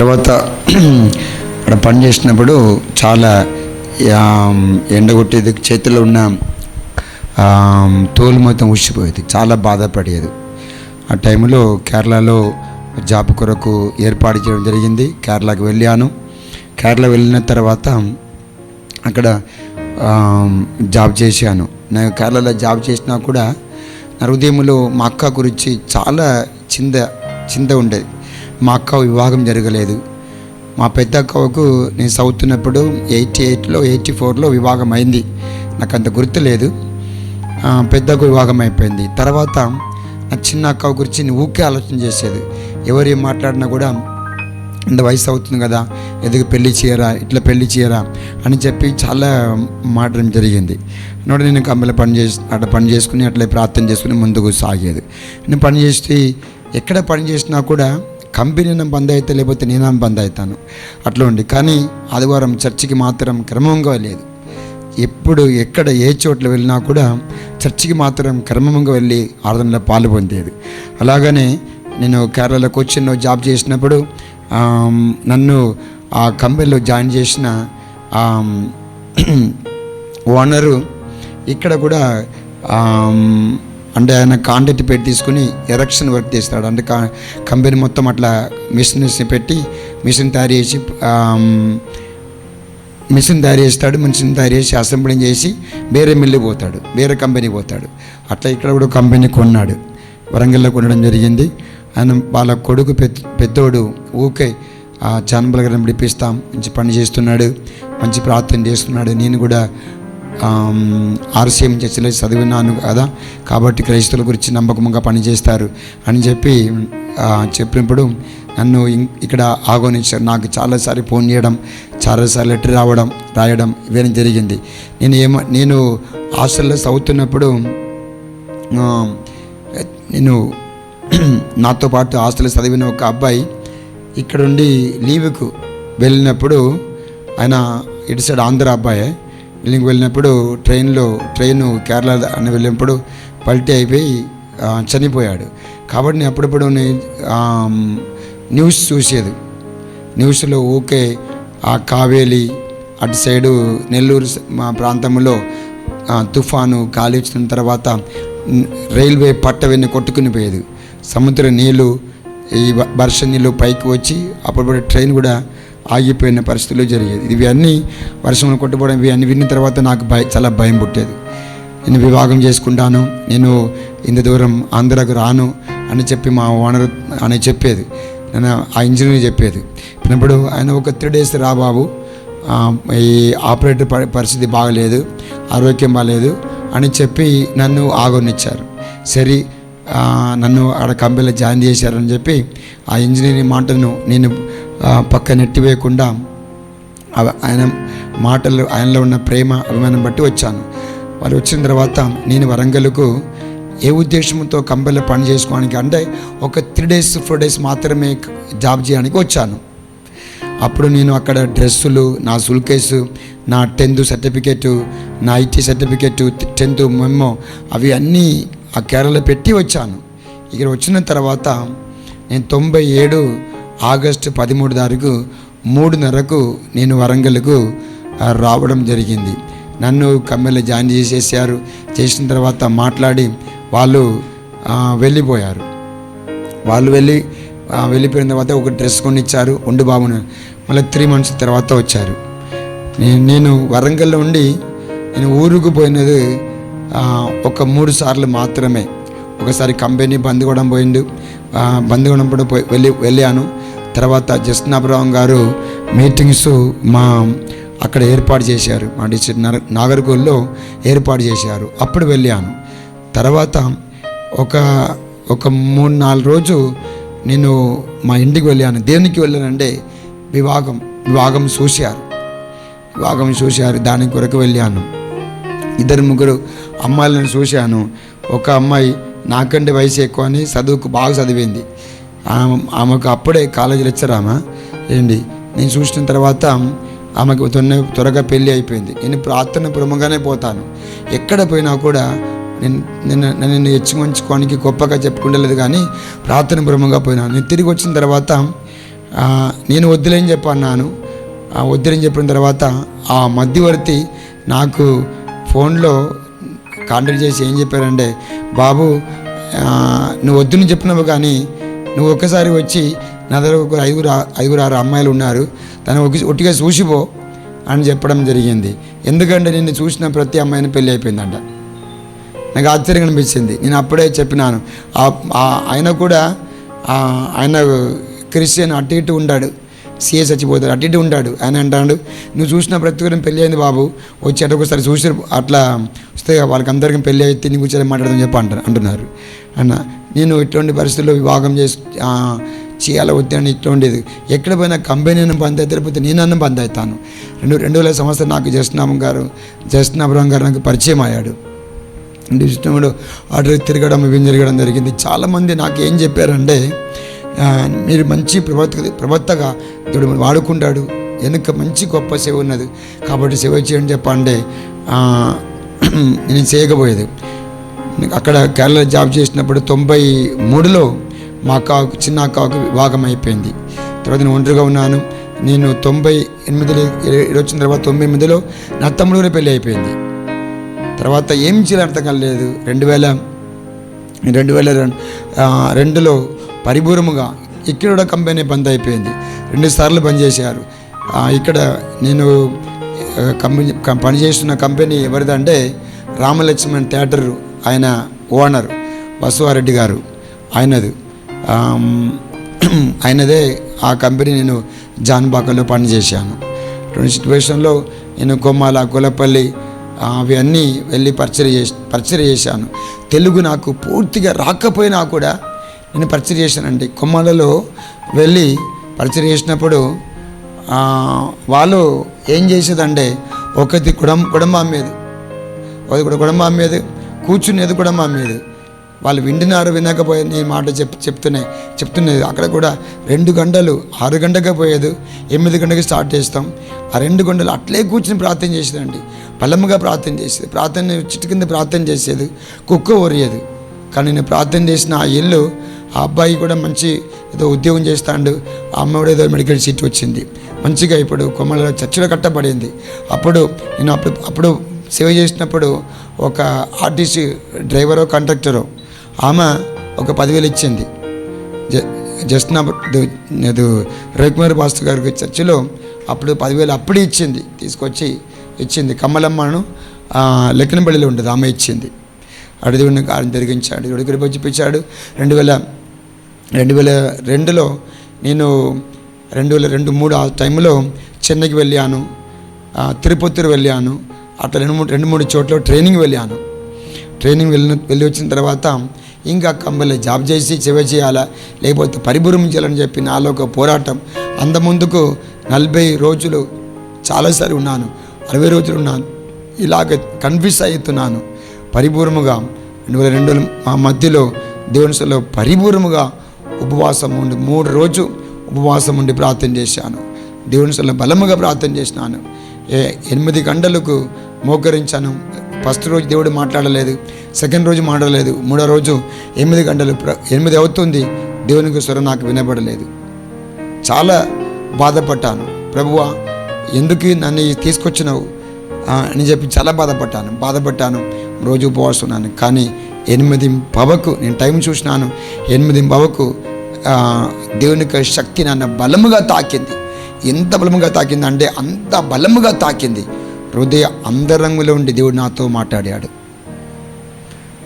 తర్వాత అక్కడ పని చేసినప్పుడు చాలా ఎండగొట్టేది చేతిలో ఉన్న తోలు మొత్తం ఉసిపోయేది చాలా బాధపడేది. ఆ టైంలో కేరళలో జాబ్ కొరకు ఏర్పాటు చేయడం జరిగింది. కేరళకు వెళ్ళాను. కేరళ వెళ్ళిన తర్వాత అక్కడ జాబ్ చేశాను. నేను కేరళలో జాబ్ చేసినా కూడా నా హృదయంలో మా అక్క గురించి చాలా చింద చింత ఉండేది. మా అక్క వివాహం జరగలేదు. మా పెద్ద అక్కకు నేను చదువుతున్నప్పుడు ఎయిటీ ఎయిట్లో ఎయిటీ ఫోర్లో వివాహం అయింది నాకు అంత గుర్తులేదు పెద్ద పెద్దకు వివాహం అయిపోయింది తర్వాత నా చిన్న అక్క గురించి నేను ఊకే ఆలోచన చేసేది. ఎవరు ఏం మాట్లాడినా కూడా ఇంత వయసు అవుతుంది కదా ఎందుకు పెళ్ళి చేయరా ఇట్లా పెళ్ళి చేయరా అని చెప్పి చాలా మాట్లాడడం జరిగింది. నోటి నేను కమ్మల పని చేసి అట్లా పని చేసుకుని అట్లా ప్రార్థన చేసుకుని ముందుకు సాగేది. నేను పని చేసి ఎక్కడ పని చేసినా కూడా కంపెనీ బంద్ అయితే లేకపోతే నేను బంద్ అవుతాను. అట్లా ఉండి. కానీ ఆదివారం చర్చికి మాత్రం క్రమంగా లేదు ఎప్పుడు ఎక్కడ ఏ చోట్ల వెళ్ళినా కూడా చర్చికి మాత్రం క్రమంగా వెళ్ళి ఆరాధనలో పాలు పొందేది. అలాగనే నేను కేరళలో కొచ్చిన్లో జాబ్ చేసినప్పుడు నన్ను ఆ కంపెనీలో జాయిన్ చేసిన ఓనరు ఇక్కడ కూడా అంటే ఆయన కాంటాక్ట్ పెట్టి తీసుకుని ఎరక్షన్ వర్క్ చేస్తాడు. అంటే కా కంపెనీ మొత్తం అట్లా మిషనరీస్ని పెట్టి మిషన్ తయారు చేసి మిషన్ తయారు చేస్తాడు. మిషన్ తయారు చేసి అసెంబ్లింగ్ చేసి వేరే మిల్లు పోతాడు. వేరే కంపెనీ పోతాడు. అట్లా ఇక్కడ కూడా కంపెనీ కొన్నాడు. వరంగల్లో కొనడం జరిగింది. ఆయన వాళ్ళ కొడుకు పెద్ద పెద్దోడు ఊకే ఆ చాన్బల గారిని పిలిపిస్తాం మంచి పని చేస్తున్నాడు మంచి ప్రార్థన చేస్తున్నాడు. నేను కూడా ఆర్సీఎం చర్చలో చదివినాను కదా. కాబట్టి క్రైస్తవుల గురించి నమ్మకంగా పనిచేస్తారు అని చెప్పి చెప్పినప్పుడు నన్ను ఇక్కడ ఆహ్వానించారు. నాకు చాలాసార్లు ఫోన్ చేయడం చాలాసార్లు లెటర్ రావడం రాయడం ఇవన్నీ జరిగింది. నేను ఏమ నేను హాస్టల్లో చదువుతున్నప్పుడు నేను నాతో పాటు హాస్టల్లో చదివిన ఒక అబ్బాయి ఇక్కడుండి లీవ్కు వెళ్ళినప్పుడు ఆయన ఇటు సైడ్ ఆంధ్ర అబ్బాయి ఇల్లింగ్ వెళ్ళినప్పుడు ట్రైన్లో ట్రైన్ కేరళ అని వెళ్ళినప్పుడు పల్టీ అయిపోయి చనిపోయాడు. కాబట్టి నేను అప్పుడప్పుడు న్యూస్ చూసేది. న్యూస్లో ఊకే ఆ కావేలి అటు సైడు నెల్లూరు మా ప్రాంతంలో ఆ, తుఫాను గాలి వచ్చిన తర్వాత రైల్వే పట్ట వెన్ను కొట్టుకుని పోయేది. సముద్ర నీళ్ళు ఈ వర్ష నీళ్ళు పైకి వచ్చి అప్పుడప్పుడు ట్రైన్ కూడా ఆగిపోయిన పరిస్థితులు జరిగేది. ఇవన్నీ వర్షంలో కొట్టుకోవడం ఇవన్నీ విన్న తర్వాత నాకు భయ చాలా భయం పుట్టేది. నేను వివాహం చేసుకుంటాను నేను ఇంత దూరం ఆంధ్రాకు రాను అని చెప్పి మా ఓనర్ అని చెప్పేది. నేను ఆ ఇంజనీర్ చెప్పేది. ఇప్పుడు ఆయన ఒక త్రీ డేస్ రా బాబు ఈ ఆపరేటర్ ప- పరిస్థితి బాగలేదు ఆరోగ్యం బాగలేదు అని చెప్పి నన్ను ఆగొనిచ్చారు. సరే నన్ను ఆడ కంపెనీలో జాయిన్ చేశారని చెప్పి ఆ ఇంజనీరింగ్ మాటను నేను ఆ, పక్క నెట్టివేయకుండా అవ- ఆయన మాటలు ఆయనలో ఉన్న ప్రేమ అభిమానం బట్టి వచ్చాను. వారు వచ్చిన తర్వాత నేను వరంగల్కు ఏ ఉద్దేశంతో కంపెనీలో పని చేసుకోవడానికి అంటే ఒక త్రీ డేస్ ఫోర్ డేస్ మాత్రమే జాబ్ చేయడానికి వచ్చాను. అప్పుడు నేను అక్కడ డ్రెస్సులు నా సుల్కేసు నా టెన్త్ సర్టిఫికేటు నా ఐటీ సర్టిఫికేట్ టెన్త్ మెమో అవి అన్నీ ఆ కేరళలో పెట్టి వచ్చాను. ఇక్కడ వచ్చిన తర్వాత నేను తొంభై ఏడు ఆగస్టు పదమూడు తారీఖు మూడున్నరకు నేను వరంగల్కు రావడం జరిగింది. నన్ను కమ్మెలో జాయిన్ చేసేసారు చేసిన తర్వాత మాట్లాడి వాళ్ళు వెళ్ళిపోయారు. వాళ్ళు వెళ్ళి వెళ్ళిపోయిన తర్వాత ఒక డ్రెస్ కొనిచ్చారు. ఉండు బాబును మళ్ళీ త్రీ మంత్స్ తర్వాత వచ్చారు. నేను వరంగల్లో ఉండి నేను ఊరుకు పోయినది ఒక మూడు సార్లు మాత్రమే. ఒకసారి కంపెనీ బంద్ కూడా పోయిండు. బంద్ కూడా పోయి వెళ్ళి వెళ్ళాను. తర్వాత జస్నాభరావు గారు మీటింగ్స్ మా అక్కడ ఏర్పాటు చేశారు. మా డిస్ట్రిక్ట్ నగ- ఏర్పాటు చేశారు. అప్పుడు వెళ్ళాను. తర్వాత ఒక ఒక మూడు నాలుగు రోజు నేను మా ఇంటికి వెళ్ళాను. దేనికి వెళ్ళానంటే వివాహం వివాహం చూశారు. వివాహం చూశారు దాని కొరకు వెళ్ళాను. ఇద్దరు ముగ్గురు అమ్మాయిలను చూశాను. ఒక అమ్మాయి నాకంటే వయసు ఎక్కువ అని చదువుకు బాగా చదివింది. ఆమెకు అప్పుడే కాలేజీ లెక్చర్ ఆమె. ఏంటి? నేను చూసిన తర్వాత ఆమెకు తొన్న త్వరగా పెళ్ళి అయిపోయింది. నేను ప్రార్థన ప్రముఖంగానే పోతాను. ఎక్కడ పోయినా కూడా నేను నేను నన్ను హెచ్చుకొంచుకోనికి గొప్పగా చెప్పుకుంటలేదు కానీ ప్రార్థన ప్రముఖంగా పోయినాను నేను తిరిగి వచ్చిన తర్వాత నేను వద్దులేని చెప్పన్నాను ఆ వద్దులేని చెప్పిన తర్వాత ఆ మధ్యవర్తి నాకు ఫోన్లో కాంటాక్ట్ చేసి ఏం చెప్పారంటే బాబు నువ్వు వద్దుని చెప్పినావు కానీ నువ్వు ఒక్కసారి వచ్చి నా దగ్గర ఒక ఐదుగురు ఐదుగురు ఆరు అమ్మాయిలు ఉన్నారు. తను ఒక ఒట్టిగా చూసిపో అని చెప్పడం జరిగింది. ఎందుకంటే నిన్ను చూసిన ప్రతి అమ్మాయిని పెళ్ళి అయిపోయిందంట. నాకు ఆశ్చర్యం అనిపించింది. నేను అప్పుడే చెప్పినాను. ఆ- ఆయన కూడా ఆయన క్రిస్టియన్ అటు ఇటు ఉంటాడు సీఏ చచ్చిపోతాడు. అటు ఇటు ఉంటాడు. ఆయన అంటాడు నువ్వు చూసిన ప్రతి ఒక్కరిని పెళ్ళి అయింది బాబు. వచ్చి అటు ఒకసారి చూసి అట్లా వస్తే వాళ్ళకి అందరికీ పెళ్ళి అయితే నీ కూర్చొని మాట్లాడదని చెప్పి అంటారు అంటున్నారు. అన్న నేను ఇటువంటి పరిస్థితుల్లో వివాహం చేసి ఆ, చేయాలి వద్దని ఇటువంటిది. ఎక్కడ పోయినా కంపెనీ బంద్ అయితే నేను నేనన్న బంద్ అవుతాను. రెండు రెండు వేల సంవత్సరం నాకు జస్నామం గారు జస్నాభరం గారు నాకు పరిచయం అయ్యాడు. అంటే ఆర్డర్ తిరగడం ఇవి జరగడం జరిగింది. చాలామంది నాకు ఏం చెప్పారంటే మీరు మంచి ప్రవర్త ప్రవర్తగా దేవుడు వాడుకుంటాడు. వెనుక మంచి గొప్ప సేవ ఉన్నది. కాబట్టి సేవ చేయండి చెప్పండి నేను చేయకపోయేది. అక్కడ కేరళ జాబ్ చేసినప్పుడు తొంభై మూడులో మా అక్కకు చిన్న అక్కకు వివాహం అయిపోయింది. తర్వాత నేను ఒంటరిగా ఉన్నాను. నేను తొంభై ఎనిమిదిలో వచ్చిన తర్వాత తొంభై ఎనిమిదిలో నా తమ్ముడు పెళ్ళి అయిపోయింది. తర్వాత ఏం చేయాలి అర్థం కాలేదు. రెండు వేల రెండు వేల రెండులో పరిపూర్ణంగా ఇక్కడ కూడా కంపెనీ బంద్ అయిపోయింది. రెండు సార్లు బంద్ చేశారు. ఇక్కడ నేను కంపెనీ పనిచేస్తున్న కంపెనీ ఎవరిదంటే రామలక్ష్మణ్ థియేటర్ ఆయన ఓనర్ బసవారెడ్డి గారు. ఆయనది. ఆయనదే ఆ కంపెనీ నేను జాన్బాకలో పనిచేశాను. అటువంటి సిచ్యువేషన్లో నేను కొమ్మాల కొలపల్లి అవన్నీ వెళ్ళి పరిచయం చేసి పరిచయం చేశాను. తెలుగు నాకు పూర్తిగా రాకపోయినా కూడా నేను పరిచయం చేశానండి. కొమ్మాలలో వెళ్ళి పరిచయం చేసినప్పుడు వాళ్ళు ఏం చేసేదంటే ఒకటి కుడం కుటుంబం మీద ఒకటి కూడా కుటుంబం అమ్మేది కూర్చునేది కూడా మా మీద. వాళ్ళు వింటున్నారు వినకపోయే నేను మాట చెప్ చెప్తున్నాయి చెప్తున్నది. అక్కడ కూడా రెండు గంటలు ఆరు గంటకే పోయేది. ఎనిమిది గంటకి స్టార్ట్ చేస్తాం. ఆ రెండు గంటలు అట్లే కూర్చుని ప్రార్థన చేసేదండి. పలముగా ప్రార్థన చేసేది. ప్రార్థన చిట్టు కింద ప్రార్థన చేసేది. కుక్క ఒరియేది కానీ నేను ప్రార్థన చేసిన ఆ ఇల్లు ఆ అబ్బాయి కూడా మంచి ఏదో ఉద్యోగం చేస్తాడు. ఆ అమ్మ కూడా ఏదో మెడికల్ సీట్ వచ్చింది. మంచిగా ఇప్పుడు కొమ్మలలో చర్చలో కట్టబడింది. అప్పుడు నేను అప్పుడు అప్పుడు సేవ చేసినప్పుడు ఒక ఆర్టీసీ డ్రైవరో కండక్టరో ఆమె ఒక పదివేలు ఇచ్చింది. జస్ట్ నా రవికుమార్ పాస్టర్ గారికి చర్చిలో అప్పుడు పదివేలు అప్పుడే ఇచ్చింది తీసుకొచ్చి ఇచ్చింది. కమ్మలమ్మను లెక్కనబడిలో ఉండదు ఆమె ఇచ్చింది. అడిదివుడిని కారం తిరిగించాడు ఉడికి వచ్చిపించాడు రెండు వేల రెండు వేల రెండులో నేను రెండు వేల రెండు మూడు ఆ టైంలో చెన్నైకి వెళ్ళాను ఆ, తిరుపతి వెళ్ళాను అట్లా రెండు మూడు రెండు మూడు చోట్ల ట్రైనింగ్ వెళ్ళాను. ట్రైనింగ్ వెళ్ళిన వెళ్ళి వచ్చిన తర్వాత ఇంకా కంపెనీలో జాబ్ చేసి సేవ చేయాలా లేకపోతే పరిభ్రమించాలని చెప్పి నాలో ఒక పోరాటం. అంత ముందుకు నలభై రోజులు చాలాసార్లు ఉన్నాను. అరవై రోజులు ఉన్నాను. ఇలాగ కన్ఫ్యూస్ అవుతున్నాను. పరిపూర్ణముగా రెండు వేల రెండు మా మధ్యలో దేవుని సలో పరిపూర్ణముగా ఉపవాసం ఉండి మూడు రోజు ఉపవాసం ఉండి ప్రార్థన చేశాను. దేవుని సలో బలముగా ప్రార్థన చేసినాను. ఏ ఎనిమిది గంటలకు మోకరించాను. ఫస్ట్ రోజు దేవుడు మాట్లాడలేదు సెకండ్ రోజు మాట్లాడలేదు మూడో రోజు ఎనిమిది గంటలు ప్ర- ఎనిమిది అవుతుంది దేవునికి స్వరం నాకు వినబడలేదు. చాలా బాధపడ్డాను. ప్రభువా ఎందుకు నన్ను తీసుకొచ్చినావు? అని చెప్పి చాలా బాధపడ్డాను బాధపడ్డాను. రోజు ఉపవాసం ఉన్నాను కానీ ఎనిమిది పవకు నేను టైం చూసినాను ఎనిమిది పవకు దేవుని యొక్క శక్తి నన్ను బలముగా తాకింది. ఎంత బలముగా తాకింది అంటే అంత బలముగా తాకింది. హృదయ అందరంగులో ఉండి దేవుడు నాతో మాట్లాడాడు.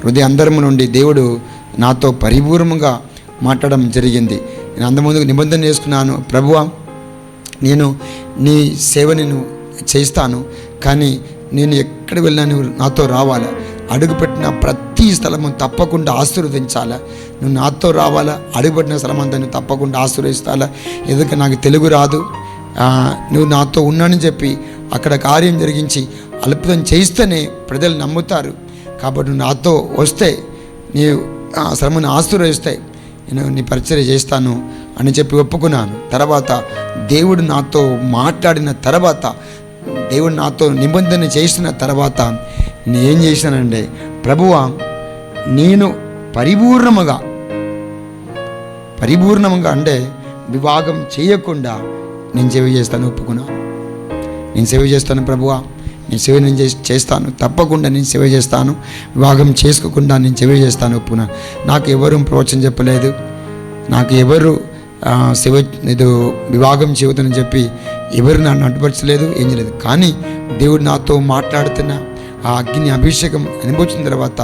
హృదయ అందరము నుండి దేవుడు నాతో పరిపూర్ణంగా మాట్లాడడం జరిగింది. నేను అంతకుముందు నిబంధన చేసుకున్నాను ప్రభువా నేను నీ సేవ నేను చేస్తాను కానీ నేను ఎక్కడ వెళ్ళినా నువ్వు నాతో రావాలా? అడుగుపెట్టిన ప్రతి స్థలము తప్పకుండా ఆశీర్వదించాలా? నువ్వు నాతో రావాలా? అడుగుపెట్టిన స్థలం అంతా నువ్వు తప్పకుండా ఆశీర్వదిస్తాలా? ఎందుకంటే నాకు తెలుగు రాదు. నువ్వు నాతో ఉన్నానని చెప్పి అక్కడ కార్యం జరిగించి అల్పుతం చేయిస్తేనే ప్రజలు నమ్ముతారు. కాబట్టి నాతో వస్తే నీ ఆ శ్రమను ఆశీర్వదిస్తాయి నేను నీ పరిచయం చేస్తాను అని చెప్పి ఒప్పుకున్నాను. తర్వాత దేవుడు నాతో మాట్లాడిన తర్వాత దేవుడు నాతో నిబంధన చేసిన తర్వాత నేను ఏం చేశానంటే ప్రభువా నేను పరిపూర్ణముగా పరిపూర్ణముగా అంటే వివాహం చేయకుండా నేను చెవి చేస్తాను ఒప్పుకున్నాను. నేను సేవ చేస్తాను ప్రభువా. నేను సేవ నేను చేస్తాను. తప్పకుండా నేను సేవ చేస్తాను. వివాహం చేసుకోకుండా నేను సేవ చేస్తాను ఒప్పుకున్నాను నాకు ఎవరు ప్రవచనం చెప్పలేదు. నాకు ఎవరు శివ ఇది వివాహం చెబుతానని చెప్పి ఎవరు నన్ను అడ్డుపరచలేదు ఏం చేయలేదు. కానీ దేవుడు నాతో మాట్లాడుతున్న ఆ అగ్ని అభిషేకం అనుభవించిన తర్వాత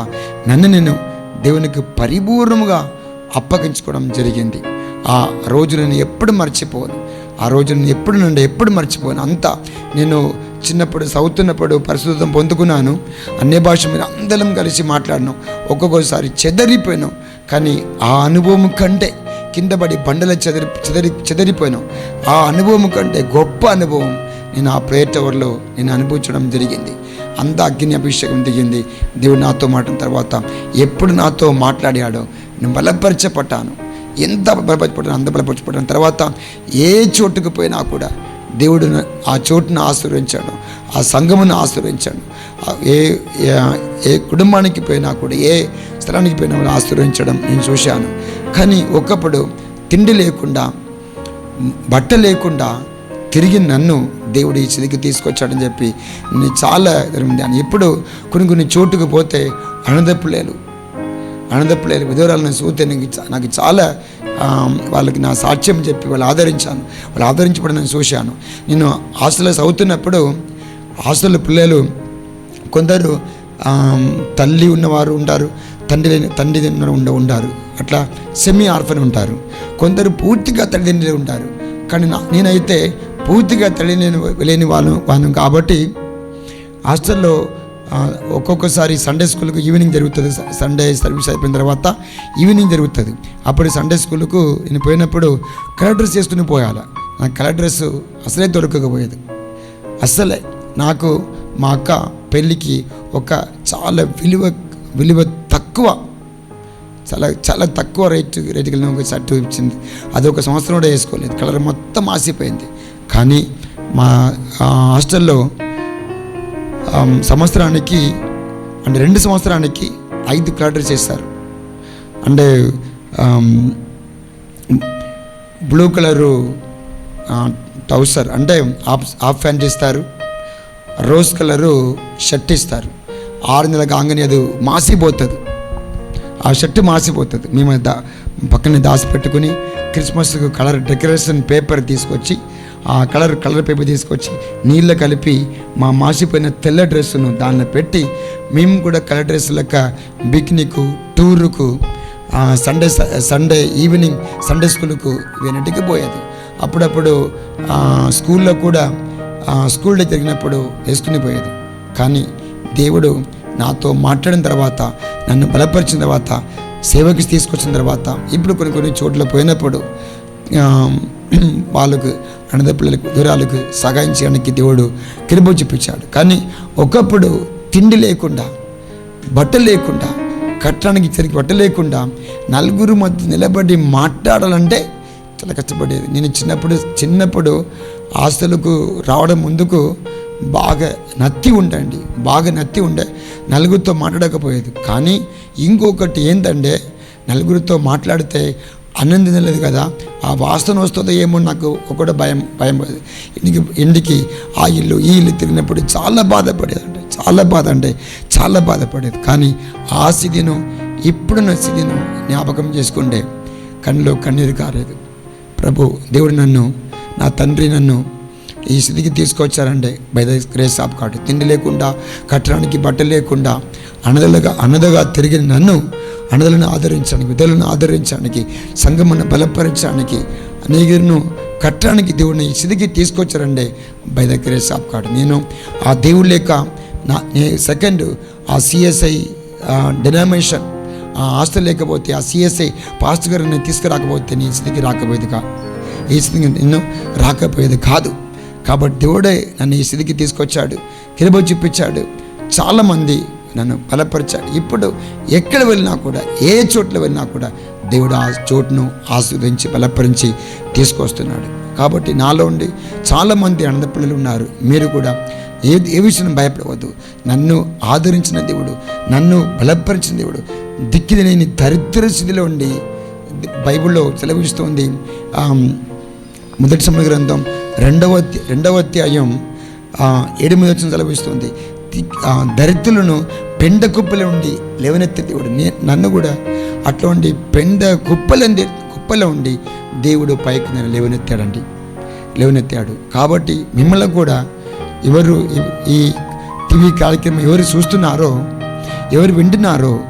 నన్ను నేను దేవునికి పరిపూర్ణముగా అప్పగించుకోవడం జరిగింది. ఆ రోజు నేను ఎప్పుడు మర్చిపోను. ఆ రోజు నేను ఎప్పుడు నుండి ఎప్పుడు మర్చిపోను. అంతా నేను చిన్నప్పుడు చదువుతున్నప్పుడు పరిశుద్ధం పొందుకున్నాను. అన్య భాష మీద అందరం కలిసి మాట్లాడినాం. ఒక్కొక్కసారి చెదరిపోయాను. కానీ ఆ అనుభవం కంటే కిందపడి బండల చెదరి చెదరి చెదరిపోయినాం. ఆ అనుభవం కంటే గొప్ప అనుభవం నేను ఆ ప్రేయర్ టవర్లో నేను అనుభవించడం జరిగింది. అంత అగ్ని అభిషేకం దిగింది దేవుడు నాతో మాట్లాడిన తర్వాత ఎప్పుడు నాతో మాట్లాడాడో నేను బలపరచపడ్డాను ఎంత బలపరచబడిన అంత బలపరచబడిన తర్వాత ఏ చోటుకు పోయినా కూడా దేవుడు ఆ చోటును ఆశీర్వదించాడు ఆ సంఘమును ఆశీర్వదించాడు ఏ ఏ- కుటుంబానికి పోయినా కూడా ఏ స్థలానికి పోయినా కూడా ఆశీర్వదించడం నేను చూశాను. కానీ ఒకప్పుడు తిండి లేకుండా బట్ట లేకుండా తిరిగి నన్ను దేవుడు ఈ స్థితికి తీసుకొచ్చాడని చెప్పి నేను చాలా జరిగింది ఎప్పుడు కొన్ని కొన్ని చోటుకు పోతే అన్నదప్పులేలు అన్నదప్పులేలు విధవరాలను చూస్తే నాకు నాకు చాలా వాళ్ళకి నా సాక్ష్యం చెప్పి వాళ్ళు ఆదరించాను. వాళ్ళు ఆదరించబడి నేను చూశాను. నేను హాస్టల్లో చదువుతున్నప్పుడు హాస్టల్లో పిల్లలు కొందరు తల్లి ఉన్నవారు ఉంటారు తండ్రి లేని తండ్రి ఉండ ఉంటారు అట్లా సెమీ ఆర్ఫన్ ఉంటారు. కొందరు పూర్తిగా తల్లిదండ్రులు ఉంటారు. కానీ నా- నేనైతే పూర్తిగా తల్లి లేని లేని వాళ్ళు వాను కాబట్టి హాస్టల్లో ఒక్కొక్కసారి సండే స్కూల్కి ఈవినింగ్ జరుగుతుంది. సండే సర్వీస్ అయిపోయిన తర్వాత ఈవినింగ్ జరుగుతుంది. అప్పుడు సండే స్కూల్కు నేను పోయినప్పుడు కలర్ డ్రెస్ చేసుకుని పోయాలి? నాకు కలర్ డ్రెస్ అసలే దొరకకపోయేది. అసలే నాకు మా అక్క పెళ్ళికి ఒక చాలా విలువ విలువ తక్కువ చాలా చాలా తక్కువ రేటు రేటుకి వెళ్ళిన ఒక షర్ట్ ఇచ్చింది. అది ఒక సంవత్సరం కూడా వేసుకోలేదు. కలర్ మొత్తం ఆసిపోయింది. కానీ మా హాస్టల్లో సంవత్సరానికి అంటే రెండు సంవత్సరానికి ఐదు కలర్ చేస్తారు. అంటే బ్లూ కలరు ట్రౌసర్ అంటే హాఫ్ హాఫ్ ప్యాంట్ ఇస్తారు. రోజ్ కలరు షర్ట్ ఇస్తారు. ఆరు నెలల కాగానే అది మాసిపోతుంది. ఆ షర్ట్ మాసిపోతుంది. మేము దా పక్కనే దాచి పెట్టుకుని క్రిస్మస్ కలర్ డెకరేషన్ పేపర్ తీసుకొచ్చి ఆ కలర్ కలర్ పేపర్ తీసుకొచ్చి నీళ్ళ కలిపి మా మాసిపోయిన తెల్ల డ్రెస్సును దానిలో పెట్టి మేము కూడా కలర్ డ్రెస్ లెక్క పిక్నిక్ టూరుకు సండే సండే ఈవినింగ్ సండే స్కూల్కు వెనటికి పోయేది. అప్పుడప్పుడు స్కూల్లో కూడా స్కూల్ డే జరిగినప్పుడు వేసుకుని పోయేది. కానీ దేవుడు నాతో మాట్లాడిన తర్వాత నన్ను బలపరిచిన తర్వాత సేవకి తీసుకొచ్చిన తర్వాత ఇప్పుడు కొన్ని కొన్ని చోట్ల పోయినప్పుడు వాళ్ళకు అన్నద పిల్లలకు దూరాలకు సహాయం చేయడానికి దేవుడు కిరుబు చూపించాడు. కానీ ఒకప్పుడు తిండి లేకుండా బట్ట లేకుండా కట్టడానికి సరికి బట్ట లేకుండా నలుగురు మధ్య నిలబడి మాట్లాడాలంటే చాలా కష్టపడేది. నేను చిన్నప్పుడు చిన్నప్పుడు ఆస్తులకు రావడం ముందుకు బాగా నత్తి ఉండండి బాగా నత్తి ఉండే నలుగురితో మాట్లాడకపోయేది. కానీ ఇంకొకటి ఏంటంటే నలుగురితో మాట్లాడితే అన్నం తినలేదు కదా ఆ వాసన వస్తుందో ఏమో నాకు ఒకటి భయం భయం పడేది. ఇంటికి ఇంటికి ఆ ఇల్లు ఈ ఇల్లు తిరిగినప్పుడు చాలా బాధపడేది అంటే చాలా బాధ అంటే చాలా బాధపడేది కానీ ఆ స్థితిను ఇప్పుడున్న స్థితిను జ్ఞాపకం చేసుకుంటే కళ్ళు కన్నీరు కాలేదు ప్రభు దేవుడు నన్ను నా తండ్రి నన్ను ఈ స్థితికి తీసుకొచ్చారంటే by the grace of God తిండి లేకుండా కట్టడానికి బట్ట లేకుండా అనదలుగా అన్నదగా తిరిగిన నన్ను అనదలను ఆదరించడానికి విధులను ఆదరించడానికి సంగమను బలపరచడానికి అనేకను కట్టడానికి దేవుడిని ఈ తీసుకొచ్చారండి by the grace of God నేను ఆ దేవుడు లేక నా సెకండ్ ఆ సిఎస్ఐ డినామినేషన్ ఆ ఆస్తి లేకపోతే ఆ సిఎస్ఐ పాస్టర్ గారిని తీసుకురాకపోతే నీ స్థితికి రాకపోయేది కా ఈ స్థితికి నిన్ను రాకపోయేది కాదు. కాబట్టి దేవుడే నన్ను ఈ స్థితికి తీసుకొచ్చాడు. కిరబో చూపించాడు చాలామంది నన్ను బలపరిచాడు ఇప్పుడు ఎక్కడ వెళ్ళినా కూడా ఏ చోట్ల వెళ్ళినా కూడా దేవుడు ఆ చోటును ఆస్వాదించి బలపరించి తీసుకొస్తున్నాడు. కాబట్టి నాలో ఉండి చాలామంది అనంతపిల్లలు ఉన్నారు. మీరు కూడా ఏ ఏ విషయం భయపడవద్దు. నన్ను ఆదరించిన దేవుడు నన్ను బలపరిచిన దేవుడు దిక్కిది లేని దరిద్ర స్థితిలో ఉండి బైబిల్లో సెలవిస్తోంది మొదటి సమయ గ్రంథం రెండవ రెండవ అధ్యాయం ఆ, ఎనిమిది వచ్చిన సెలవిస్తుంది దరిద్రులను పెండ కుప్పల ఉండి లేవనెత్తే దేవుడు. నన్ను కూడా అట్లాంటి పెండ కుప్పలంది కుప్పలో ఉండి దేవుడు పైకి నన్ను లేవనెత్తాడండి. లేవనెత్తాడు. కాబట్టి మిమ్మల్ని కూడా ఎవరు ఈ- ఈ టీవీ కార్యక్రమం ఎవరు చూస్తున్నారో ఎవరు వింటున్నారో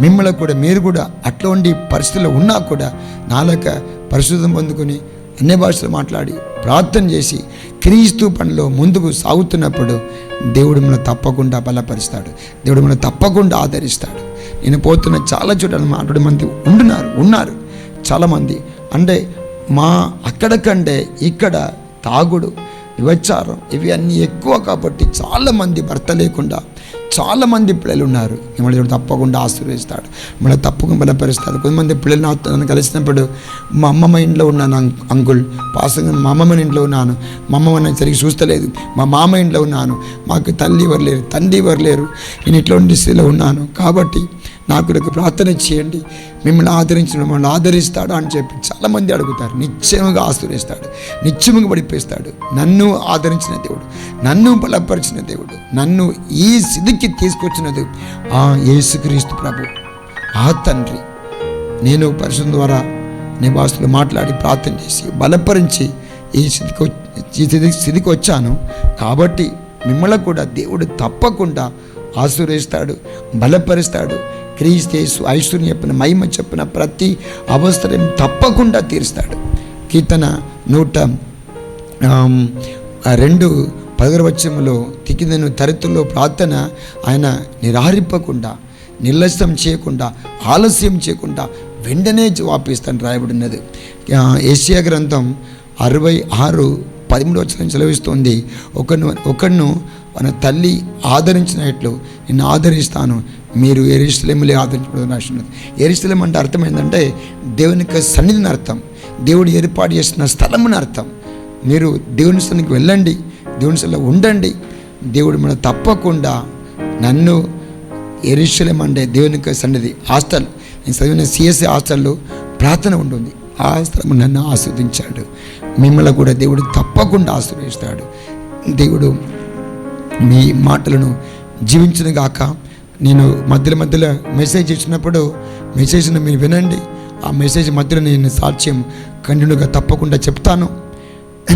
మిమ్మల్ని కూడా మీరు కూడా అట్లాంటి పరిస్థితుల్లో ఉన్నా కూడా నాలక పరిశుద్ధం పొందుకొని అన్ని భాషలు మాట్లాడి ప్రార్థన చేసి క్రీస్తు పనిలో ముందుకు సాగుతున్నప్పుడు దేవుడు మనం తప్పకుండా బలపరుస్తాడు. దేవుడు మనం తప్పకుండా ఆదరిస్తాడు. నేను పోతున్న చాలా చోట్ల మాట్లాడే మంది ఉంటున్నారు ఉన్నారు. చాలామంది. అంటే మా అక్కడ కంటే ఇక్కడ తాగుడు వివచారం ఇవి అన్నీ ఎక్కువ కాబట్టి చాలామంది భర్త లేకుండా చాలామంది పిల్లలు ఉన్నారు. మిమ్మల్ని దేవుడు తప్పకుండా ఆశీర్వదిస్తాడు. మిమ్మల్ని తప్పకుండా బలపరుస్తాడు. కొంతమంది పిల్లలు నాతో నన్ను కలిసినప్పుడు మా అమ్మమ్మ ఇంట్లో ఉన్నాను అంకుల్. పాసంగా మా అమ్మమ్మ ఇంట్లో ఉన్నాను. మా అమ్మమ్మ నేను సరిగ్గా చూస్తలేదు. మా మామ ఇంట్లో ఉన్నాను. మాకు తల్లి ఎవరు లేరు తండ్రి ఎవరు లేరు. నేను ఇట్లాంటి స్థితిలో ఉన్నాను. కాబట్టి నాకు ప్రార్థన చేయండి. మిమ్మల్ని ఆదరించిన మిమ్మల్ని ఆదరిస్తాడు అని చెప్పి చాలామంది అడుగుతారు. నిశ్చయముగా ఆశ్రయిస్తాడు నిత్యముగా పడిపేస్తాడు నన్ను ఆదరించిన దేవుడు నన్ను బలపరిచిన దేవుడు నన్ను ఈ స్థితికి దేవుడు. ఆ యేసుక్రీస్తు ప్రభు ఆ తండ్రి నేను పరిశుభ్రం ద్వారా నివాసులు మాట్లాడి ప్రార్థన చేసి బలపరించి ఈ స్థితికి ఈ స్థితి స్థితికి వచ్చాను. కాబట్టి మిమ్మల్ని కూడా దేవుడు తప్పకుండా ఆశీర్వదిస్తాడు బలపరుస్తాడు. క్రీస్తేసు ఐశ్వర్యం చెప్పిన మహిమ చెప్పిన ప్రతి అవసరం తప్పకుండా తీరుస్తాడు. కీర్తన నూట రెండు పదవచములో తికిదను తరితుల్లో ప్రార్థన ఆయన నిరారింపకుండా నిర్లక్ష్యం చేయకుండా ఆలస్యం చేయకుండా వెంటనే జవాపిస్తాను రాయబడినది. ఏషియా గ్రంథం అరవై ఆరు పదమూడు వచ్చిన సెలవిస్తుంది ఒకను ఒకను మన తల్లి ఆదరించినట్లు నిన్ను ఆదరిస్తాను. మీరు ఎరిశలేములే ఆదరించబడదు రాసినది ఎరిశలేం అంటే అర్థం ఏంటంటే దేవుని యొక్క సన్నిధిని అర్థం. దేవుడు ఏర్పాటు చేసిన స్థలముని అర్థం. మీరు దేవుని స్థలానికి వెళ్ళండి దేవుని సన్నిధిలో ఉండండి. దేవుడు మన తప్పకుండా నన్ను ఎరిశలేం అంటే దేవుని యొక్క సన్నిధి హాస్టల్ నేను చదివిన సిఎస్సి హాస్టల్లో ప్రార్థన ఉంటుంది. ఆ స్థలము నన్ను ఆస్వాదించాడు. మిమ్మల్ని కూడా దేవుడు తప్పకుండా ఆశ్రయిస్తాడు దేవుడు మీ మాటలను జీవించిన గాక. నేను మధ్యలో మధ్యలో మెసేజ్ ఇచ్చినప్పుడు మెసేజ్ను మీరు వినండి. ఆ మెసేజ్ మధ్యలో నేను సాక్ష్యం కంటిన్యూగా తప్పకుండా చెప్తాను.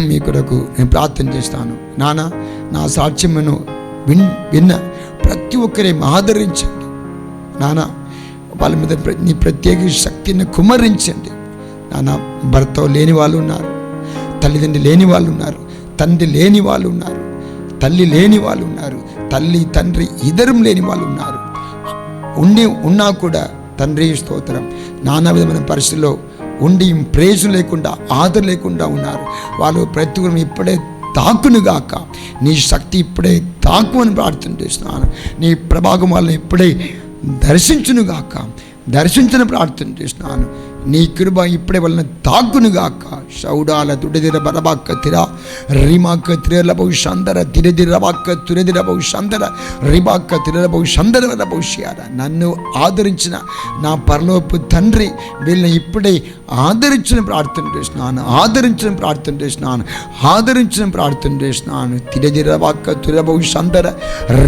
మీ కొరకు నేను ప్రార్థన చేస్తాను. నాన్న నా సాక్ష్యమును విన్ విన్న ప్రతి ఒక్కరి ఆదరించండి. నాన్న వాళ్ళ మీద నీ ప్రత్యేక శక్తిని కుమరించండి నాన్న భర్త లేని వాళ్ళు ఉన్నారు. తల్లిదండ్రి లేని వాళ్ళు ఉన్నారు. తండ్రి లేని వాళ్ళు ఉన్నారు. తల్లి లేని వాళ్ళు ఉన్నారు. తల్లి తండ్రి ఇద్దరం లేని వాళ్ళు ఉన్నారు. ఉండి ఉన్నా కూడా తండ్రి స్తోత్రం. నానా విధమైన పరిస్థితుల్లో ఉండి ప్రేజు లేకుండా ఆదర లేకుండా ఉన్నారు. వాళ్ళు ప్రతి ఇప్పుడే తాకునుగాక నీ శక్తి ఇప్పుడే తాకు అని ప్రార్థన చేస్తున్నాను నీ ప్రభాగం వాళ్ళని ఇప్పుడే దర్శించునుగాక దర్శించని ప్రార్థన చేస్తున్నాను నీ కృప ఇప్పుడే వాళ్ళని తాకునుగాక షౌడాల తుడిదిర బరబాక్క తిర రిమాక్క తిరలబౌ షందర తిరదిరబాక్క తురదిరబౌ షందర రిబాక్క తిరలబౌ షందర వరబౌ షియార నన్ను ఆదరించిన నా పరలోపు తండ్రి వీళ్ళని ఇప్పుడే ఆదరించిన ప్రార్థన చేస్తున్నాను ఆదరించిన ప్రార్థన చేస్తున్నాను ఆదరించిన ప్రార్థన చేస్తున్నాను తిరదిరబాక్క తురబౌ షందర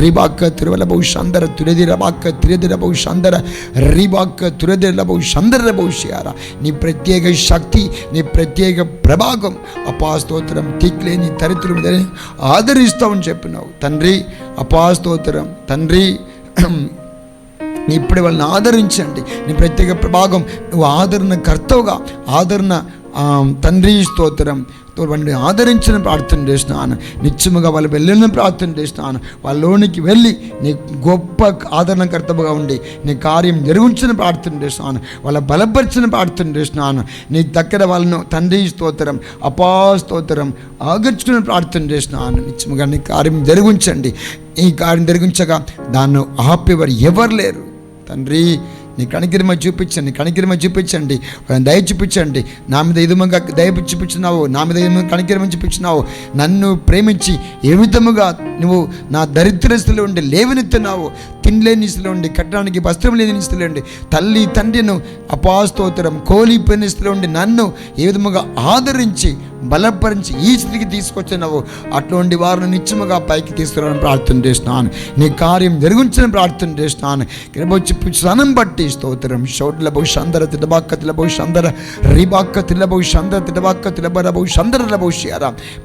రిబాక్క తిరువలబౌ షందర తురదిరబాక్క తిరదిరబౌ షందర రిబాక్క తురదిరబౌ షందర నీ ప్రత్యేక శక్తి నీ ప్రత్యేక ప్రభాగం అపాస్తోత్రం తిక్లేని తరితుల మీద ఆదరిస్తామని చెప్పినావు. తండ్రి అపాస్తోత్రం తండ్రి నీ ఇప్పుడు వాళ్ళని ఆదరించండి. నీ ప్రత్యేక ప్రభాగం నువ్వు ఆదరణ కర్తవుగా ఆదరణ ఆ, తండ్రి స్తోత్రం వాడిని ఆదరించిన ప్రార్థన చేస్తున్నాను. నిత్యముగా వాళ్ళు వెళ్ళిన ప్రార్థన చేస్తున్నాను. వాళ్ళలోనికి వెళ్ళి నీ గొప్ప ఆదరణకర్తగా ఉండి నీ కార్యం నిర్వహించిన ప్రార్థన చేస్తున్నాను. వాళ్ళ బలపరిచిన ప్రార్థన చేస్తున్నాను. నీ దగ్గర వాళ్ళను తండ్రి స్తోత్రం అపా స్తోత్రం ఆగర్చుకుని ప్రార్థన చేస్తున్నాను. నిత్యముగా నీ కార్యం జరిగించండి ఈ కార్యం జరిగించగా దాన్ని ఆపేవారు ఎవరు లేరు. తండ్రి నీ కణికిరిమ చూపించండి నీ చూపించండి దయ చూపించండి. నా మీద ఎదుమగా దయ చూపించినావు నా మీద ఎదుమ కణికిరిమ చూపించినావు నన్ను ప్రేమించి ఏ విధముగా నువ్వు నా దరిద్రస్తులు ఉండి లేవనెత్తున్నావు? తిండి స్థితిలో ఉండి కట్టడానికి వస్త్రం లేని స్థితిలో ఉండి తల్లి తండ్రిను అపాస్తోత్తరం కోలిపోయిన స్థితిలో ఉండి నన్ను ఏ విధముగా ఆదరించి బలపరించి ఈ స్థితికి తీసుకొచ్చినావు? అటువంటి వారిని నిత్యముగా పైకి తీసుకురావడం ప్రార్థన చేస్తున్నాను. నీ కార్యం జరుగుంచని ప్రార్థన చేస్తున్నాను. కిరబొచ్చి సనం బట్టి స్తోత్రం. షౌట్ల బహు షందర తిడబాక్క తిల షందర రీబాక్క తిలబౌ షందర తిడబాక్క తిలబర బహు షందర బహు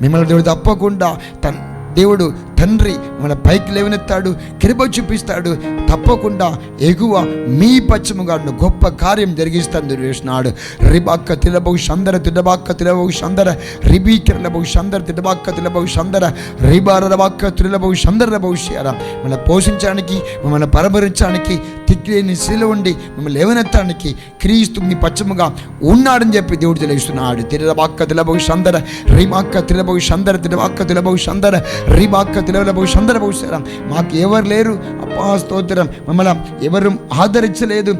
మిమ్మల్ని దేవుడు తప్పకుండా తన్ దేవుడు తండ్రి మన పైకి లేవనెత్తాడు కృప చూపిస్తాడు. తప్పకుండా ఎగువ మీ పశ్చిమగాడును గొప్ప కార్యం జరిగిస్తాను చేసినాడు రిబాక్క తిలబౌ సందర తిడబాక్క తిలబవు సందర రిబీ కిరలబవు సందర తిడబాక్క తిలబౌ సందర రిబారబాక్క రబాక్క సందర భవిష్యార మన పోషించడానికి మిమ్మల్ని పరమరించడానికి తిక్లేని శిలు ఉండి మిమ్మల్ని లేవనెత్తడానికి క్రీస్తు మీ పశ్చిమగా ఉన్నాడని చెప్పి దేవుడు తెలియస్తున్నాడు తిరబాక్క తిలబౌ సందర రిబాక్క తిలబవు సందర తిడబాక్క తిలబౌ సందర రిబాక్క తెలవల సందర భవిష్యారా మాకు ఎవరు లేరు. అప్పా స్తోత్రం. మమ్మల్ని ఎవరు ఆదరించలేదు.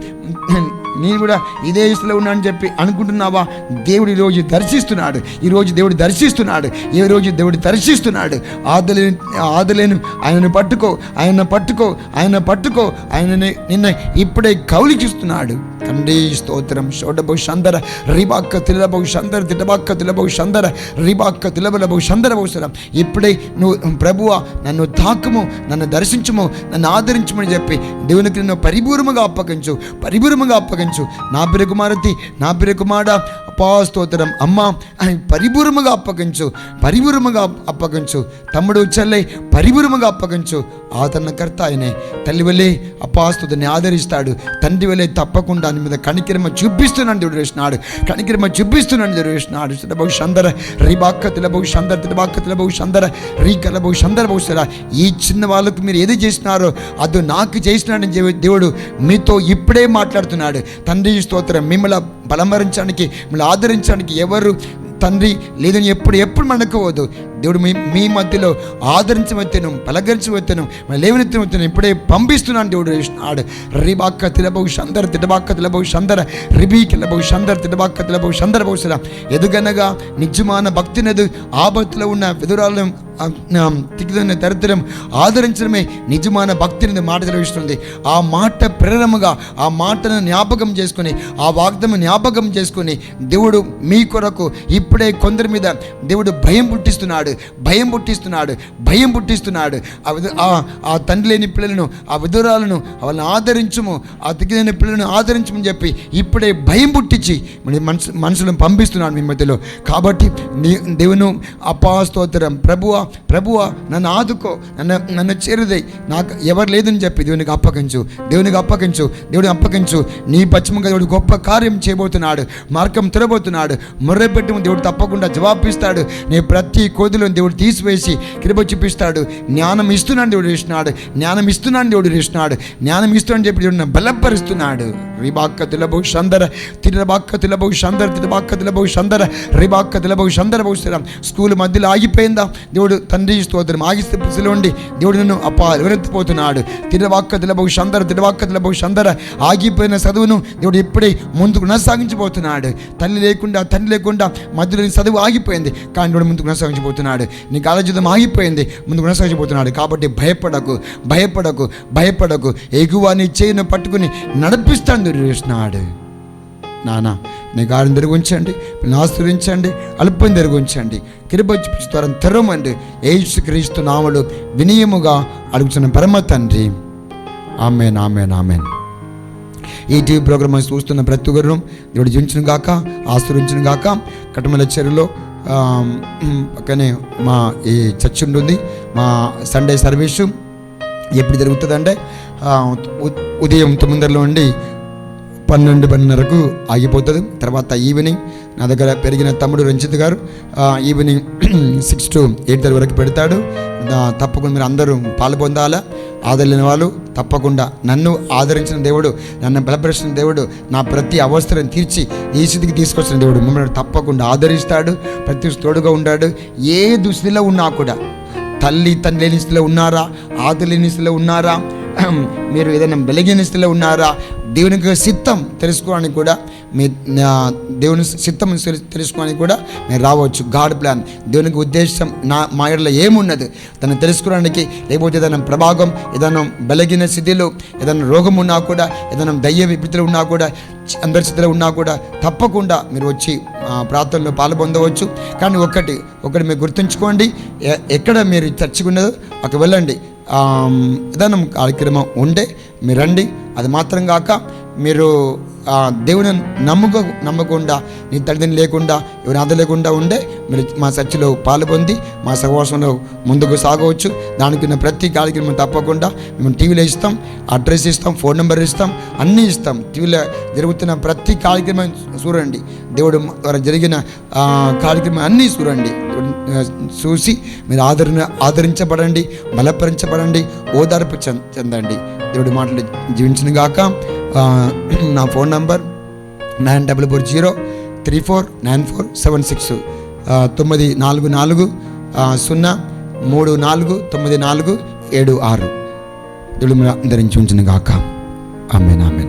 నేను కూడా ఇదే ఇష్టలో ఉన్నా అని చెప్పి అనుకుంటున్నావా? దేవుడు ఈరోజు దర్శిస్తున్నాడు. ఈరోజు దేవుడు దర్శిస్తున్నాడు. ఈ రోజు దేవుడు దర్శిస్తున్నాడు. ఆదలేని ఆదలేను. ఆయనను పట్టుకో ఆయన పట్టుకో ఆయన పట్టుకో. ఆయనని నిన్న ఇప్పుడే కౌలికిస్తున్నాడు తండ్రి స్తోత్రం. షోడబు షందర రిబాక్క తిలబు షందర తిటబాక్క తిలబు షందర రిబాక్క తిలబలబు షందర బహుసరం ఇప్పుడే నువ్వు ప్రభువ నన్ను తాకుము నన్ను దర్శించుము నన్ను ఆదరించమని చెప్పి దేవునికి నిన్ను పరిపూర్ణంగా అప్పగించు పరిపూర్ణంగా అప్పగించు. నా పిర కుమారతి నా పిర కుమార అపాస్తోత్రం అమ్మ అని పరిపూర్ణముగా అప్పగించు పరిపూర్ణంగా అప్పగించు. తమ్ముడు చెల్లె పరిపూర్ణంగా అప్పగించు. ఆదరణకర్త ఆయనే. తల్లి వల్లే అపాస్తుతని ఆదరిస్తాడు. తండ్రి వల్లే తప్పకుండా దాని మీద కనికిరమ చూపిస్తున్నాను దేవుడు వేసినాడు కనికిరమ చూపిస్తున్నాను దేవుడు వేసినాడు తిలబహు సందర రిబాక్క తిలబహు సందర తిలబాక్క తిలబహు సందర రీకలబహు సందర బహుసరా ఈ చిన్న వాళ్ళకు మీరు ఏది చేసినారో అది నాకు చేసినాడని దేవుడు మీతో ఇప్పుడే మాట్లాడుతున్నాడు. తండ్రి స్తోత్రం మిమ్మల్ని బలమరించడానికి మిమ్మల్ని ఆదరించడానికి ఎవరు తండ్రి లేదని ఎప్పుడు ఎప్పుడు మనకోవద్దు దేవుడు మీ మీ మధ్యలో ఆదరించవచ్చను పలకరించవచ్చను లేవనెత్తవచ్చను ఇప్పుడే పంపిస్తున్నాను దేవుడు ఆడు రిబాక్క తిలబవు సందర తిడబాక్క తిలబవు సందర రిబీ కిలబవు సందర తిడబాక్క తిలబవు సందర బహుశల ఎదుగనగా నిజమాన భక్తినదు ఆపత్తులో ఉన్న విధురాలను తిగ్గిన దరిద్రం ఆదరించడమే నిజమైన భక్తిని మాట తెలివిస్తుంది ఆ మాట ప్రేరణగా ఆ మాటను జ్ఞాపకం చేసుకుని ఆ వాగ్దము జ్ఞాపకం చేసుకుని దేవుడు మీ కొరకు ఇప్పుడే కొందరి మీద దేవుడు భయం పుట్టిస్తున్నాడు. భయం పుట్టిస్తున్నాడు భయం పుట్టిస్తున్నాడు. ఆ ఆ- తండ్రి లేని పిల్లలను ఆ విధురాలను వాళ్ళని ఆదరించము ఆ తిగ్గిన పిల్లలను ఆదరించమని చెప్పి ఇప్పుడే భయం పుట్టించి మన మనసు మనుషులను పంపిస్తున్నాడు మీ మధ్యలో. కాబట్టి నీ దేవును అపాస్తోత్రం ప్రభువ ప్రభువ నన్ను ఆదుకో నన్ను నన్ను చేరుదే నాకు ఎవరు లేదని చెప్పి దేవునికి అప్పగించు దేవునికి అప్పగించు దేవుడిని అప్పగించు. నీ పశ్చిమంగా దేవుడు గొప్ప కార్యం చేయబోతున్నాడు మార్గం తిరబోతున్నాడు మొర్రెపెట్టి దేవుడు తప్పకుండా జవాబిస్తాడు. నీ ప్రతి కోదిలో దేవుడు తీసివేసి కృప చూపిస్తాడు. జ్ఞానం ఇస్తున్నాను దేవుడు వేసినాడు జ్ఞానం ఇస్తున్నాను దేవుడు వేసినాడు జ్ఞానం ఇస్తున్నాను చెప్పి దేవుడు బలపరుస్తున్నాడు. రిబాక్క తిలబౌ సందర తిరబాక్క తిలబౌ సందర తిరబాక్క తిలబౌ సందర రిబాక్క తిలబౌ సందర బహుశరం స్కూల్ మధ్యలో ఆగిపోయిందా? దేవుడు తండ్రి స్తోత్రం ఆగిస్తే పిసిలో ఉండి దేవుడు నన్ను అప్పా ఎవరెత్తిపోతున్నాడు తిరబాక్క తిలబౌ సందర తిరవాక్క తిలబౌ సందర ఆగిపోయిన చదువును దేవుడు ఇప్పుడే ముందుకు కొనసాగించబోతున్నాడు. తల్లి లేకుండా తండ్రి లేకుండా మధ్యలో చదువు ఆగిపోయింది. కానీ దేవుడు ముందుకు కొనసాగించబోతున్నాడు. నీ కాలజీతం ఆగిపోయింది ముందు కొనసాగిపోతున్నాడు కాబట్టి భయపడకు భయపడకు భయపడకు. ఎగువ నీ చేయిని పట్టుకుని నడిపిస్తాను చూసినాడు నానా నీ గాడిని తిరుగుంచండి ఆశ్రయించండి అల్పం తిరుగుంచండి కిరుబొచ్చి ద్వారా తెరమండి ఏసు క్రీస్తు నామలు వినయముగా అడుగుతున్న పరమ తండ్రి. Amen amen amen. ఈ టీవీ ప్రోగ్రామ్ చూస్తున్న ప్రతి ఒక్కరు దేవుడు జీవించిన గాక ఆశ్రయించిన గాక కటమల చెరువులో పక్కనే మా ఈ చర్చ్ ఉంటుంది. మా సండే సర్వీసు ఎప్పుడు జరుగుతుందంటే ఉదయం తొమ్మిదిలో ఉండి పన్నెండు పన్నెండున్నరకు ఆగిపోతుంది. తర్వాత ఈవినింగ్ నా దగ్గర పెరిగిన తమ్ముడు రంజిత్ గారు evening six to eight thirty వరకు పెడతాడు. తప్పకుండా మీరు అందరూ పాలు పొందాలా? ఆదరిన వాళ్ళు తప్పకుండా నన్ను ఆదరించిన దేవుడు నన్ను బలపరిచిన దేవుడు నా ప్రతి అవసరం తీర్చి ఈ స్థితికి తీసుకొచ్చిన దేవుడు మిమ్మల్ని తప్పకుండా ఆదరిస్తాడు ప్రతి తోడుగా ఉంటాడు. ఏ దుస్థితిలో ఉన్నా కూడా తల్లి తండ్రి లేని స్థితిలో ఉన్నారా? ఆదరి లేని స్థితిలో ఉన్నారా? మీరు ఏదైనా బలగిన స్థితిలో ఉన్నారా? దేవునికి సిద్ధం తెలుసుకోవడానికి కూడా మీ దేవుని సిద్ధం తెలుసుకోవడానికి కూడా మీరు రావచ్చు. God plan. దేవునికి ఉద్దేశం నా మా ఎడలో ఏమున్నది? తను తెలుసుకోవడానికి లేకపోతే ఏదైనా ప్రభావం ఏదైనా బలగిన స్థితిలో ఏదైనా రోగం ఉన్నా కూడా ఏదైనా దయ్య విపత్తులు ఉన్నా కూడా అందరి స్థితిలో ఉన్నా కూడా తప్పకుండా మీరు వచ్చి ప్రార్థనలో పాల్పొందవచ్చు. కానీ ఒకటి ఒకటి మీరు గుర్తుంచుకోండి. ఎ- ఎక్కడ మీరు చర్చకున్నదో అక్కడ వెళ్ళండి. విధానం ఏదైనా కార్యక్రమం ఉంటే మీరు రండి. అది మాత్రం కాక మీరు దేవుని నమ్ముక నమ్మకుండా నీ తల్లిదండ్రులు లేకుండా ఎవరి ఆద లేకుండా ఉండే మీరు మా చర్చిలో పాలు పొంది మా సహవాసంలో ముందుకు సాగవచ్చు. దానికి ఉన్న ప్రతి కార్యక్రమం తప్పకుండా మేము టీవీలో ఇస్తాం అడ్రస్ ఇస్తాం ఫోన్ నెంబర్ ఇస్తాం అన్నీ ఇస్తాం. టీవీలో జరుగుతున్న ప్రతి కార్యక్రమం చూడండి. దేవుడు ద్వారా జరిగిన కార్యక్రమం అన్నీ చూడండి. చూసి మీరు ఆదరణ ఆదరించబడండి బలపరించబడండి ఓదార్పు చెంద చెందండి. దేవుడి మాటలు జీవించిన గాక. నా phone number nine double four zero three four nine four seven six. తొమ్మిది నాలుగు నాలుగు సున్నా మూడు నాలుగు తొమ్మిది నాలుగు ఏడు ఆరు. దేవుడు మీరు అందరించి ఉంచిన గాక. ఆమె నామె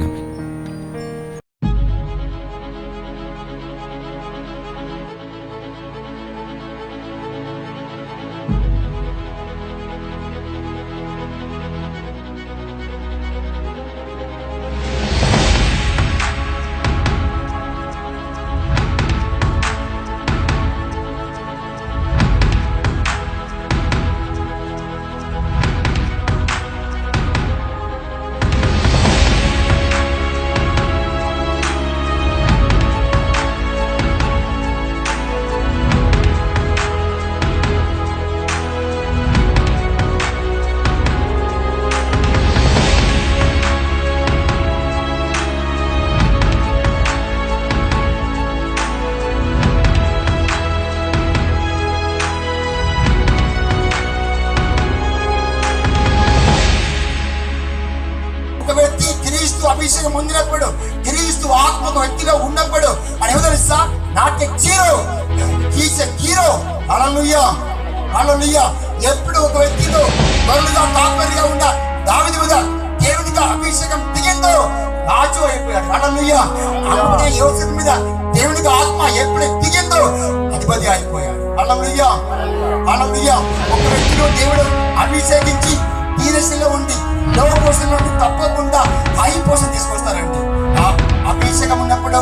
ಬರುಳಿಗ ತಾತ್ಪರ್ಯ ಉಂಟ ದಾವಿದುವಿಗ దేవునిగా అభిషేకం దిగిందో రాజు అయిపోయాడు. అడలుయ్య అంటే యోసెఫ్ మీద దేవునికి ఆత్మ ఎప్పుడే దిగిందో అధిపతి అయిపోయాడు. అడలుయ్య అడలుయ్య ఒక వ్యక్తిలో దేవుడు అభిషేకించి తీరశిలో ఉండి లో పోషన్ నుండి తప్పకుండా హై పోషన్ తీసుకొస్తారండి అభిషేకం ఉన్నప్పుడు